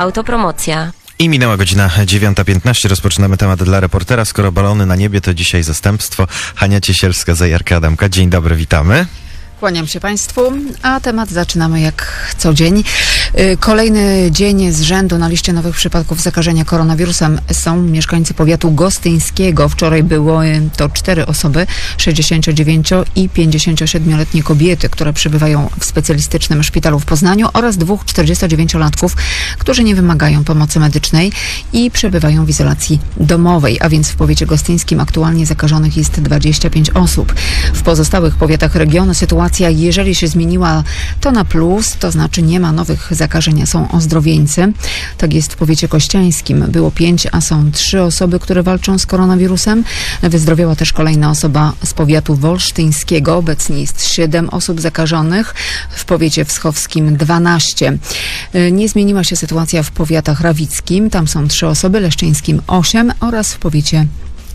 Autopromocja. I minęła godzina 9.15. Rozpoczynamy temat dla reportera. Skoro balony na niebie, to dzisiaj zastępstwo. Hania Ciesielska, Zajarka Adamka. Dzień dobry, witamy. Kłaniam się Państwu, a temat zaczynamy jak co dzień. Y, Kolejny dzień z rzędu na liście nowych przypadków zakażenia koronawirusem są mieszkańcy powiatu gostyńskiego. Wczoraj było y, to cztery osoby, 69 i 57-letnie kobiety, które przebywają w specjalistycznym szpitalu w Poznaniu oraz dwóch 49-latków, którzy nie wymagają pomocy medycznej i przebywają w izolacji domowej, a więc w powiecie gostyńskim aktualnie zakażonych jest 25 osób. W pozostałych powiatach regionu sytuacja, jeżeli się zmieniła, to na plus, to znaczy nie ma nowych zakażeń, są ozdrowieńcy. Tak jest w powiecie kościańskim. Było pięć, a są trzy osoby, które walczą z koronawirusem. Wyzdrowiała też kolejna osoba z powiatu wolsztyńskiego. Obecnie jest siedem osób zakażonych. W powiecie wschowskim 12. Y, Nie zmieniła się sytuacja w powiatach rawickim. Tam są trzy osoby, leszczyńskim 8 oraz w powiecie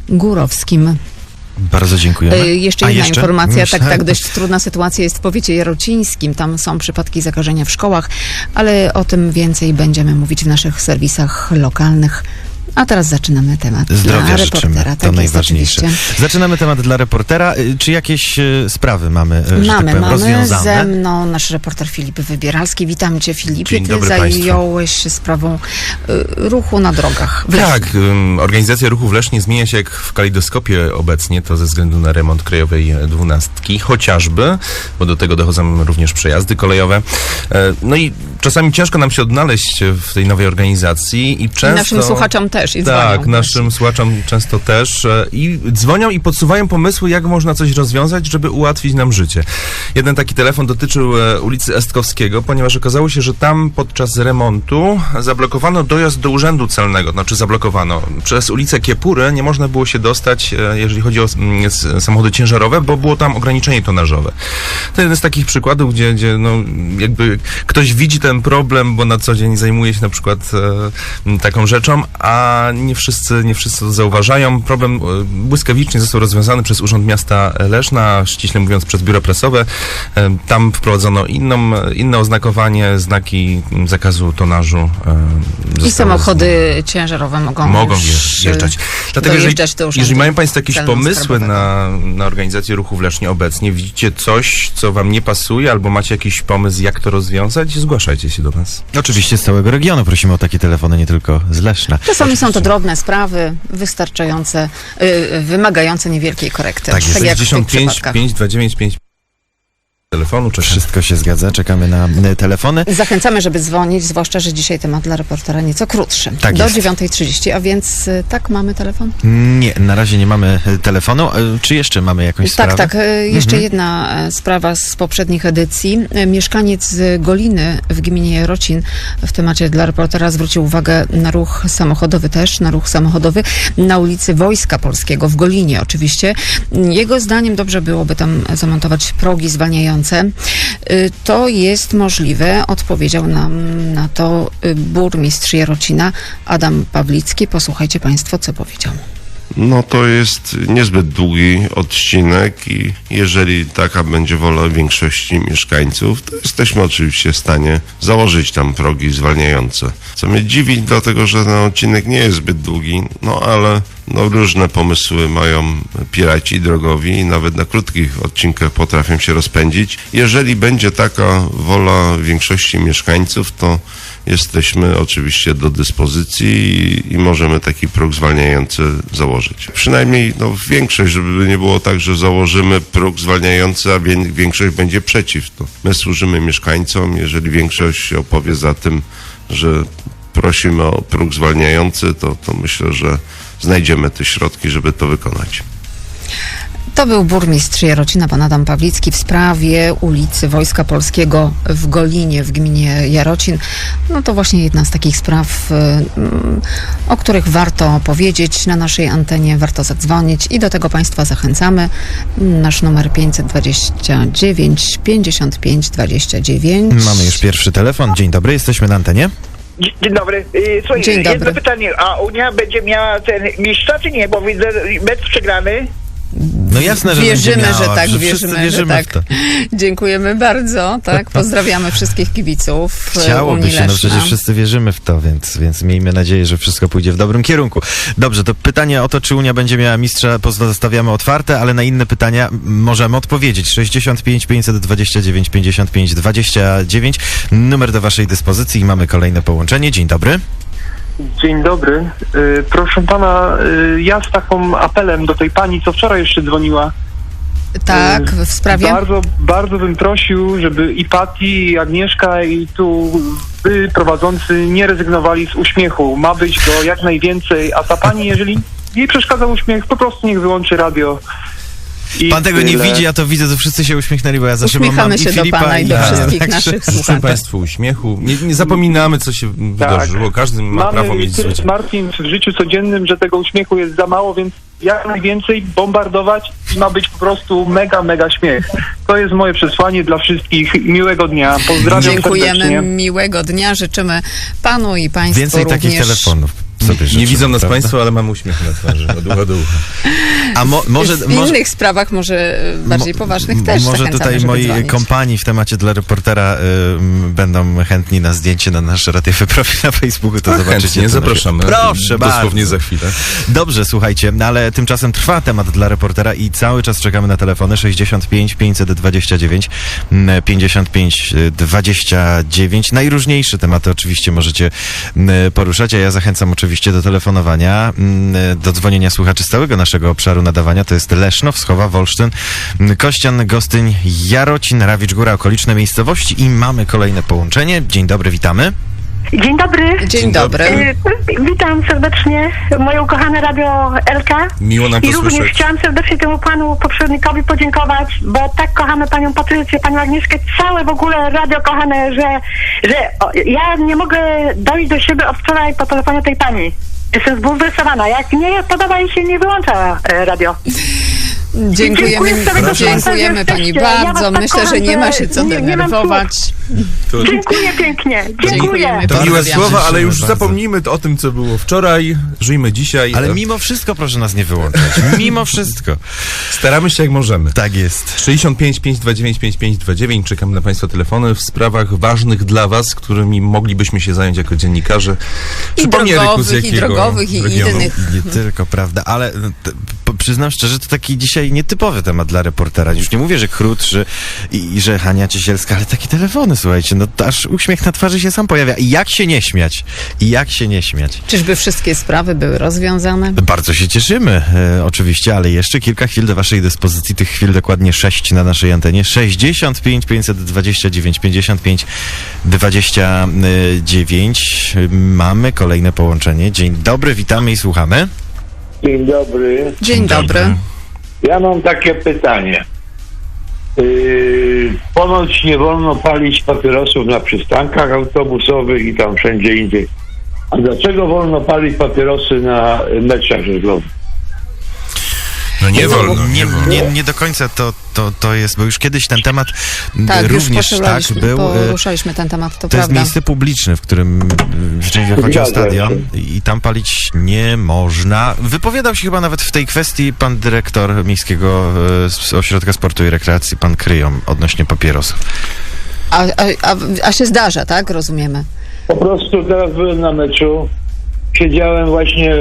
górowskim. Bardzo dziękujemy. Y, Jeszcze jedna jeszcze? informacja, tak, Myślałem- tak, dość trudna sytuacja jest w powiecie jarocińskim. Tam są przypadki zakażenia w szkołach, ale o tym więcej będziemy mówić w naszych serwisach lokalnych. A teraz zaczynamy temat Zdrowia dla życzymy, reportera. to tak jest, najważniejsze. oczywiście. Zaczynamy temat dla reportera. Y, Czy jakieś y, sprawy mamy, y, tak Mamy, powiem, mamy rozwiązane? ze mną nasz reporter Filip Wybieralski. Witam cię Filipie. Dzień Ty dobry zająłeś się sprawą y, ruchu na drogach. Tak, organizacja ruchu w Lesznie zmienia się jak w kalejdoskopie obecnie, to ze względu na remont krajowej e, dwunastki, chociażby, bo do tego dochodzą również przejazdy kolejowe. E, No i czasami ciężko nam się odnaleźć w tej nowej organizacji i I często... naszym słuchaczom też. I dzwonią. Tak, naszym słuchaczom często też. e, I dzwonią i podsuwają pomysły, jak można coś rozwiązać, żeby ułatwić nam życie. Jeden taki telefon dotyczył e, ulicy Estkowskiego, ponieważ okazało się, że tam podczas remontu zablokowano dojazd do urzędu celnego. Znaczy zablokowano. Przez ulicę Kiepury nie można było się dostać, e, jeżeli chodzi o mm, samochody ciężarowe, bo było tam ograniczenie tonażowe. To jeden z takich przykładów, gdzie, gdzie no, jakby ktoś widzi ten problem, bo na co dzień zajmuje się na przykład e, taką rzeczą, a nie wszyscy, nie wszyscy to zauważają. Problem e, błyskawicznie został rozwiązany przez Urząd Miasta Leszna, ściśle mówiąc przez biuro prasowe. E, tam wprowadzono inną, inne oznakowanie, znaki zakazu tonażu. e, I samochody ciężarowe mogą, mogą wjeżdżać. Dlatego jeżeli, jeżeli mają Państwo jakieś pomysły na, na organizację ruchu w Lesznie obecnie, widzicie coś, co Wam nie pasuje, albo macie jakiś pomysł, jak to rozwiązać, zgłaszajcie się do nas. Oczywiście z całego regionu prosimy o takie telefony, nie tylko z Leszna. Czasami są to drobne sprawy, wystarczające, y, wymagające niewielkiej korekty. Tak jest. w tych 65 przypadkach. 529 5 telefonu, czekam. Wszystko się zgadza, czekamy na y, telefony. Zachęcamy, żeby dzwonić, zwłaszcza, że dzisiaj temat dla reportera nieco krótszy. Tak Do jest. 9.30, a więc y, tak, mamy telefon? Nie, na razie nie mamy y, telefonu. Czy jeszcze mamy jakąś sprawę? Tak, tak. Jeszcze Mhm. jedna e, sprawa z poprzednich edycji. Mieszkaniec z Goliny w gminie Jarocin w temacie dla reportera zwrócił uwagę na ruch samochodowy też, na ruch samochodowy na ulicy Wojska Polskiego w Golinie oczywiście. Jego zdaniem dobrze byłoby tam zamontować progi zwalniające. Y, To jest możliwe, odpowiedział nam na to y, burmistrz Jarocina Adam Pawlicki. Posłuchajcie Państwo, co powiedział. No to jest niezbyt długi odcinek i jeżeli taka będzie wola większości mieszkańców, to jesteśmy oczywiście w stanie założyć tam progi zwalniające. Co mnie dziwi, dlatego że ten odcinek nie jest zbyt długi, no ale no, różne pomysły mają piraci drogowi i nawet na krótkich odcinkach potrafią się rozpędzić. Jeżeli będzie taka wola większości mieszkańców, to jesteśmy oczywiście do dyspozycji i, i możemy taki próg zwalniający założyć. Przynajmniej no, większość, żeby nie było tak, że założymy próg zwalniający, a wię- większość będzie przeciw. To my służymy mieszkańcom, jeżeli większość opowie za tym, że prosimy o próg zwalniający, to, to myślę, że znajdziemy te środki, żeby to wykonać. To był burmistrz Jarocina, pan Adam Pawlicki, w sprawie ulicy Wojska Polskiego w Golinie, w gminie Jarocin. No to właśnie jedna z takich spraw, y, mm, o których warto powiedzieć na naszej antenie, warto zadzwonić i do tego Państwa zachęcamy. Nasz numer 529 55 29. Mamy już pierwszy telefon. Dzień dobry, jesteśmy na antenie. Dzie- Dzień dobry. Y, Słuchaj, Dzień jedno dobry. pytanie. A Unia będzie miała ten mistrza, czy nie? Bo widzę mecz przegrany. No jasne, że Wierzymy, miała, że tak, że wierzymy, wszyscy że wierzymy tak. Dziękujemy bardzo, tak. Pozdrawiamy wszystkich kibiców. e, Chciałoby Unii się, no przecież wszyscy wierzymy w to, więc, więc miejmy nadzieję, że wszystko pójdzie w dobrym kierunku. Dobrze, to pytanie o to, czy Unia będzie miała mistrza, pozostawiamy otwarte, ale na inne pytania możemy odpowiedzieć. 65 529 55 29, numer do waszej dyspozycji i mamy kolejne połączenie. Dzień dobry. Dzień dobry. Y, Proszę pana, y, ja z taką apelem do tej pani, co wczoraj jeszcze dzwoniła. Tak, w sprawie. Bardzo, bardzo bym prosił, żeby i Pati, i Agnieszka, i tu wy prowadzący nie rezygnowali z uśmiechu. Ma być go jak najwięcej, a ta pani, jeżeli jej przeszkadza uśmiech, po prostu niech wyłączy radio. I Pan tego nie tyle. widzi, ja to widzę, to wszyscy się uśmiechnęli, bo ja za szybą mam Uśmiechamy i się do Filipa pana i do ja. wszystkich Także- naszych słuchaczy. Państwu uśmiechu. Nie, nie zapominamy, co się wydarzyło. Każdy ma Mamy prawo mieć zły martwień w życiu codziennym, że tego uśmiechu jest za mało, więc jak najwięcej bombardować i ma być po prostu mega, mega śmiech. To jest moje przesłanie dla wszystkich. Miłego dnia. Pozdrawiam Dziękujemy, serdecznie. miłego dnia. Życzymy panu i państwu Więcej również. takich telefonów sobie Nie widzą nas prawda? Państwo, ale mam uśmiech na twarzy. Od ucha do ucha. A mo, może, w może, innych sprawach, może e, bardziej Mo- poważnych też Może tutaj moi dzwonić. kompanii w temacie dla reportera y, będą chętni na zdjęcie na nasz radiowy profil na Facebooku, to A zobaczycie. chętnie, zapraszamy. Proszę Dosłownie bardzo. za chwilę. Dobrze, słuchajcie, no ale tymczasem trwa temat dla reportera i cały czas czekamy na telefony 65 529 mm, 55 y, 29. Najróżniejsze tematy oczywiście możecie mm, poruszać, a ja zachęcam oczywiście do telefonowania, mm, do dzwonienia słuchaczy z całego naszego obszaru nadawania. To jest Leszno, Wschowa, Wolsztyn, Kościan, Gostyń, Jarocin, Rawicz Góra, okoliczne miejscowości i mamy kolejne połączenie. Dzień dobry, witamy. Dzień dobry. Dzień dobry. Y, Witam serdecznie moje ukochane radio LK. Miło nam I również chciałam serdecznie temu panu poprzednikowi podziękować, bo tak kochamy panią Patrycję, panią Agnieszkę, całe w ogóle radio kochane, że, że o, ja nie mogę dojść do siebie od wczoraj po telefonie tej pani. Jestem zbulwersowana. Jak nie podoba jej się, nie wyłącza e, radio. Dziękujemy, dziękujemy pani jesteście. Ja bardzo. tak Myślę, że nie ma się co denerwować. To, Dziękuję pięknie. Dziękuję. Dziękujemy. to Bardzo miłe słowa, ale już bardzo. zapomnijmy o tym, co było wczoraj. Żyjmy dzisiaj. Ale mimo wszystko proszę nas nie wyłączać. Mimo wszystko. Staramy się jak możemy. Tak jest. 65 529 5529. Czekam na Państwa telefony w sprawach ważnych dla Was, którymi moglibyśmy się zająć jako dziennikarze. I drogowych, i drogowych, i innych. Nie tylko, prawda, ale przyznam szczerze, to taki dzisiaj nietypowy temat dla reportera. Już nie mówię, że krótszy i, i że Hania Ciesielska, ale takie telefony, słuchajcie, no aż uśmiech na twarzy się sam pojawia. I jak się nie śmiać? I jak się nie śmiać? Czyżby wszystkie sprawy były rozwiązane? Bardzo się cieszymy, e, oczywiście, ale jeszcze kilka chwil do waszej dyspozycji, tych chwil dokładnie 6 na naszej antenie. 65 529 55 29. Mamy kolejne połączenie. Dzień dobry, witamy i słuchamy. Dzień dobry. Dzień dobry. Ja mam takie pytanie. Yy, ponoć nie wolno palić papierosów na przystankach autobusowych i tam wszędzie indziej. A dlaczego wolno palić papierosy na meczach żeglowych? No nie wolno, nie, nie wolno. nie, nie do końca to, to, to jest, bo już kiedyś ten temat Tak, również już tak był. e, poruszaliśmy ten temat, to, To jest prawda. miejsce publiczne, w którym rzeczywiście chodzi o stadion i tam palić nie można. Wypowiadał się chyba nawet w tej kwestii pan dyrektor Miejskiego e, Ośrodka Sportu i Rekreacji, pan Kryjom, odnośnie papierosów. A, a, a, a się zdarza, tak? Rozumiemy. Po prostu teraz byłem na meczu, siedziałem właśnie,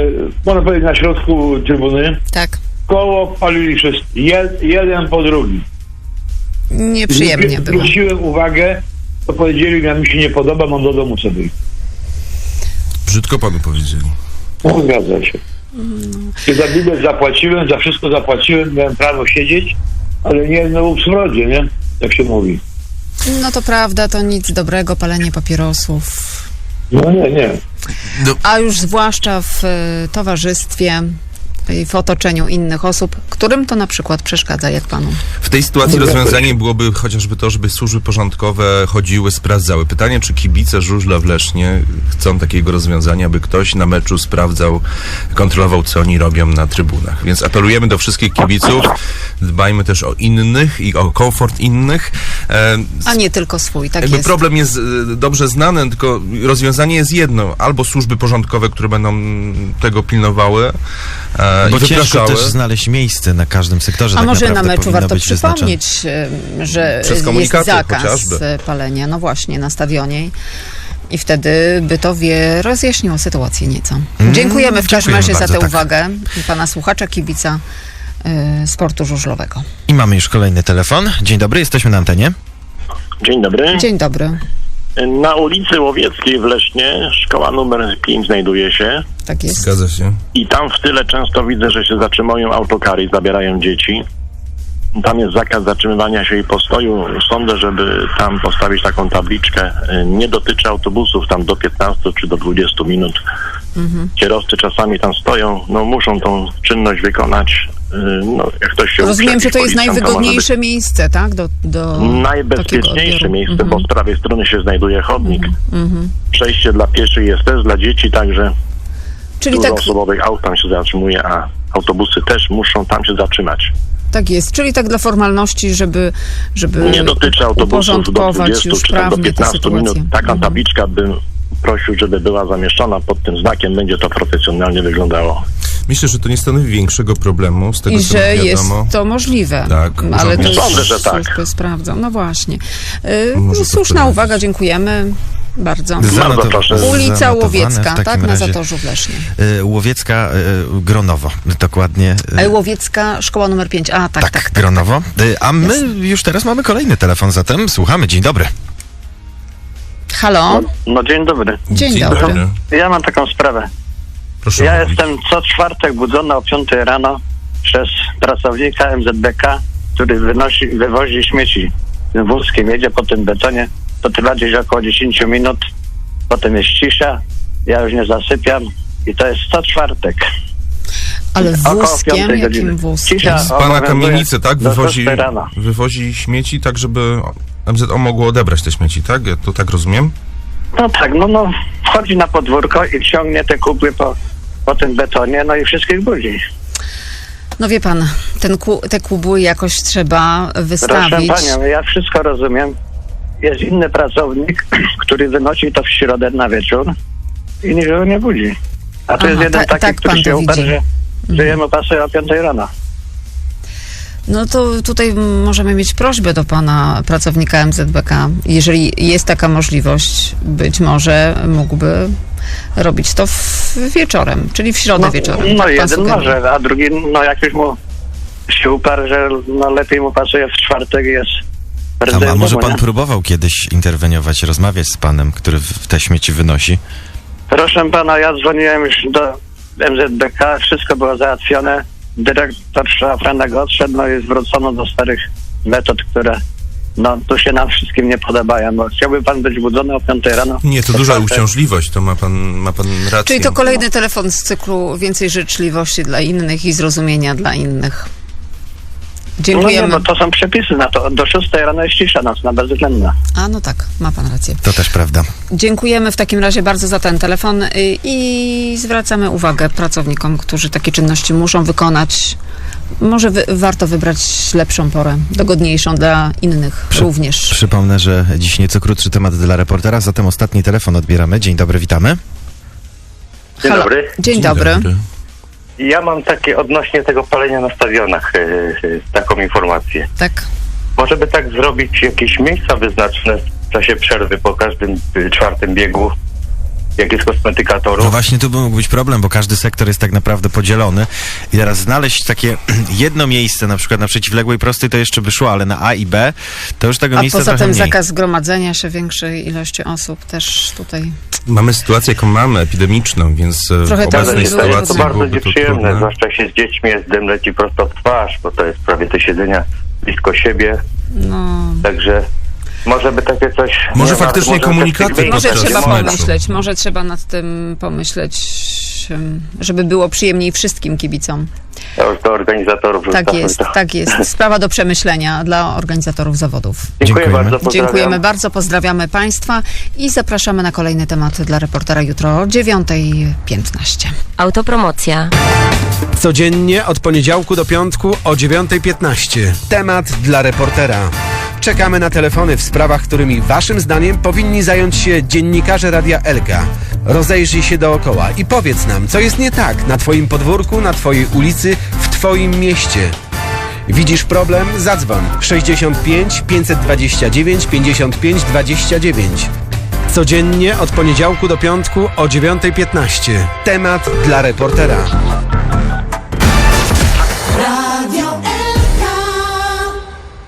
można powiedzieć, na środku trybuny. Tak. Koło palili wszyscy, jed, jeden po drugim. Nieprzyjemnie było. Zwróciłem uwagę, to powiedzieli, że mi się nie podoba, mam do domu sobie. Brzydko Panu powiedzieli. No, zgadza się. I za bilet zapłaciłem, za wszystko zapłaciłem, miałem prawo siedzieć, ale nie znowu w smrodzie, nie? Jak się mówi. No to prawda, to nic dobrego, palenie papierosów. No nie, nie. A już zwłaszcza w e, towarzystwie i w otoczeniu innych osób, którym to na przykład przeszkadza, jak panu? W tej sytuacji rozwiązaniem byłoby chociażby to, żeby służby porządkowe chodziły, sprawdzały. Pytanie, czy kibice żużla w Lesznie chcą takiego rozwiązania, by ktoś na meczu sprawdzał, kontrolował, co oni robią na trybunach. Więc apelujemy do wszystkich kibiców, dbajmy też o innych i o komfort innych. E, A nie tylko swój, tak Jakby jest. problem jest e, dobrze znany, tylko rozwiązanie jest jedno. Albo służby porządkowe, które będą tego pilnowały e, Bo i ciężko wypraszały. też znaleźć miejsce na każdym sektorze. A tak może na meczu warto wyznaczone. przypomnieć, że Przez jest zakaz chociażby. palenia, no właśnie, na stadionie. I wtedy by to wie, rozjaśniło sytuację nieco. Dziękujemy w każdym razie za tę tak. uwagę pana słuchacza, kibica e, sportu żużlowego. I mamy już kolejny telefon. Dzień dobry, jesteśmy na antenie. Dzień dobry. Dzień dobry. Na ulicy Łowieckiej w Lesznie szkoła numer 5 znajduje się Tak jest. Zgadza się. i tam w tyle często widzę, że się zatrzymują autokary i zabierają dzieci. Tam jest zakaz zatrzymywania się i postoju. Sądzę, żeby tam postawić taką tabliczkę. Nie dotyczy autobusów tam do 15 czy do 20 minut. Kierowcy czasami tam stoją, no muszą tą czynność wykonać. Y, No, jak ktoś się Rozumiem, że to jest najwygodniejsze miejsce, tak? Do, do Najbezpieczniejsze miejsce, Mhm. bo z prawej strony się znajduje chodnik. Mhm. Przejście dla pieszych jest też dla dzieci, także Czyli dużo tak, osobowych aut tam się zatrzymuje, a autobusy też muszą tam się zatrzymać. tak jest. Czyli tak dla formalności, żeby, żeby Nie dotyczy autobusów do uporządkować 20 już czy tam do prawnie tę 15 minut. Taka Mhm. tabliczka bym prosił, żeby była zamieszczona pod tym znakiem, będzie to profesjonalnie wyglądało. Myślę, że to nie stanowi większego problemu z tego, I co że mi jest wiadomo. to możliwe. Tak, ale to już Sądzę, że tak. sprawdzą. No właśnie. Y, to Słuszna uwaga, dziękujemy bardzo. Bardzo proszę. Ulica Łowiecka, tak? Na. Zatorzu w Lesznie. Y, Łowiecka, y, Gronowo, dokładnie. E, Łowiecka, szkoła numer 5. A, tak, tak, tak. Gronowo. Y, A my już teraz mamy kolejny telefon, zatem słuchamy. Dzień dobry. Halo? No dzień dobry. Dzień dobry. Ja mam taką sprawę. Proszę Ja mówić. jestem co czwartek budzony o 5 rano przez pracownika MZBK, który wynosi, wywozi śmieci wózkiem, jedzie po tym betonie, to trwa gdzieś około 10 minut, potem jest cisza, ja już nie zasypiam i to jest co czwartek. Ale Około wózkiem? Jakim godziny. wózkiem? Cisza Z pana kamienicy, tak? Wywozi, 6 rano. wywozi śmieci, tak żeby MZO mogło odebrać te śmieci, tak? Ja to tak rozumiem? No tak, no, no wchodzi na podwórko i ciągnie te kubły po, po tym betonie, no i wszystkich budzi. No wie pan, ten ku, te kubły jakoś trzeba Proszę wystawić. panią, ja wszystko rozumiem. Jest inny pracownik, który wynosi to w środę na wieczór i nikogo nie budzi. A tu Aha, jest jeden ta- taki, tak który się to uparł, widzi. Mhm. że, że jemu pasuje o 5 rano. No to tutaj możemy mieć prośbę do pana pracownika MZBK. Jeżeli jest taka możliwość, być może mógłby robić to w, wieczorem, czyli w środę No, wieczorem. no tak jeden może, a drugi no jakoś mu się uparł, że no lepiej mu pasuje w czwartek jest A, a może pan próbował kiedyś interweniować, rozmawiać z panem, który w- te śmieci wynosi? Proszę pana, ja dzwoniłem już do MZBK, wszystko było załatwione. Dyrektor szafranek odszedł, no i zwrócono do starych metod, które no tu się nam wszystkim nie podobają. Bo chciałby pan być budzony o 5 rano? Nie, to duża uciążliwość, to ma pan, ma pan rację. Czyli to kolejny telefon z cyklu więcej życzliwości dla innych i zrozumienia dla innych. No Dziękujemy. nie, bo to są przepisy na to. Do 6 rano jest cisza nocna, bezwzględna. A no tak, ma pan rację. To też prawda. Dziękujemy w takim razie bardzo za ten telefon y, i zwracamy uwagę pracownikom, którzy takie czynności muszą wykonać. Może wy, warto wybrać lepszą porę, dogodniejszą dla innych Przy- również. Przypomnę, że dziś nieco krótszy temat dla reportera, zatem ostatni telefon odbieramy. Dzień dobry, witamy. Dzień Halo. dobry. Dzień, dobry. Ja mam takie odnośnie tego palenia na stadionach e, e, taką informację. Tak. Może by tak zrobić jakieś miejsca wyznaczone w czasie przerwy po każdym y, czwartym biegu, jak jest kosmetyka No toru. właśnie tu by mógł być problem, bo każdy sektor jest tak naprawdę podzielony i teraz znaleźć takie jedno miejsce, na przykład na przeciwległej prostej to jeszcze by szło, ale na A i B to już tego A miejsca poza tym mniej. zakaz zgromadzenia się większej ilości osób też tutaj. Mamy sytuację, jaką mamy, epidemiczną, więc e, w Trochę tak obecnej by było. to sytuacji bardzo to nieprzyjemne, trudne. zwłaszcza jak się z dziećmi jest dym leci prosto w twarz, bo to jest prawie te siedzenia blisko siebie, No, także może by takie coś... Może nie, faktycznie może komunikaty może trzeba ma. pomyśleć, może trzeba nad tym pomyśleć żeby było przyjemniej wszystkim kibicom. Już do organizatorów Tak jest, to. tak jest. Sprawa do przemyślenia dla organizatorów zawodów. Dziękuję, Dziękujemy. bardzo, pozdrawiam. Dziękujemy bardzo, pozdrawiamy Państwa i zapraszamy na kolejny temat dla reportera jutro o 9.15. Autopromocja. Codziennie od poniedziałku do piątku o 9.15. Temat dla reportera. Czekamy na telefony w sprawach, którymi waszym zdaniem powinni zająć się dziennikarze Radia Elka. Rozejrzyj się dookoła i powiedz nam, co jest nie tak na twoim podwórku, na twojej ulicy, w twoim mieście. Widzisz problem? Zadzwoń 65 529 55 29. Codziennie od poniedziałku do piątku o 9.15. Temat dla reportera.